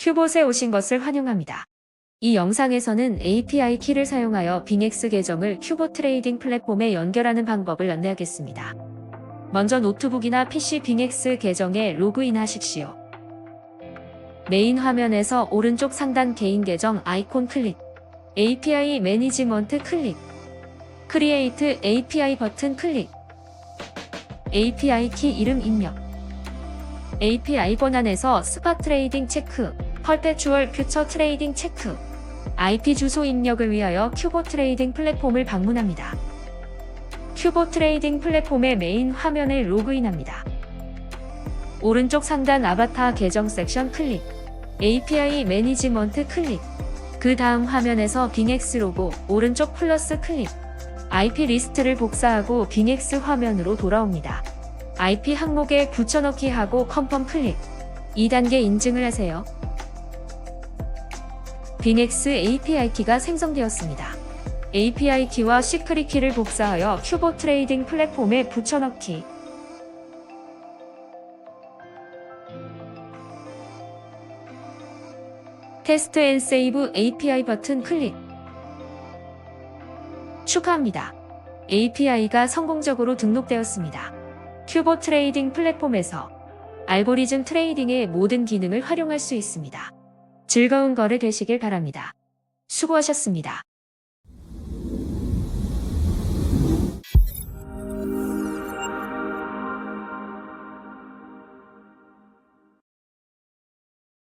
큐봇에 오신 것을 환영합니다. 이 영상에서는 API 키를 사용하여 빙엑스 계정을 큐봇 트레이딩 플랫폼에 연결하는 방법을 안내하겠습니다. 먼저 노트북이나 PC 빙엑스 계정에 로그인 하십시오. 메인 화면에서 오른쪽 상단 개인 계정 아이콘 클릭, API 매니지먼트 클릭, 크리에이트 API 버튼 클릭, API 키 이름 입력, API 권한에서 스팟 트레이딩 체크, 퍼페추얼 퓨처 트레이딩 체크, IP 주소 입력을 위하여 큐보 트레이딩 플랫폼을 방문합니다. 큐보 트레이딩 플랫폼의 메인 화면에 로그인합니다. 오른쪽 상단 아바타 계정 섹션 클릭, API 매니지먼트 클릭, 그 다음 화면에서 빙엑스 로고, 오른쪽 플러스 클릭, IP 리스트를 복사하고 빙엑스 화면으로 돌아옵니다. IP 항목에 붙여넣기 하고 컨펌 클릭. 2단계 인증을 하세요. 빙엑스 API 키가 생성되었습니다. API 키와 시크릿 키를 복사하여 큐보 트레이딩 플랫폼에 붙여넣기. 테스트 앤 세이브 API 버튼 클릭. 축하합니다. API가 성공적으로 등록되었습니다. 큐보 트레이딩 플랫폼에서 알고리즘 트레이딩의 모든 기능을 활용할 수 있습니다. 즐거운 거래 되시길 바랍니다. 수고하셨습니다.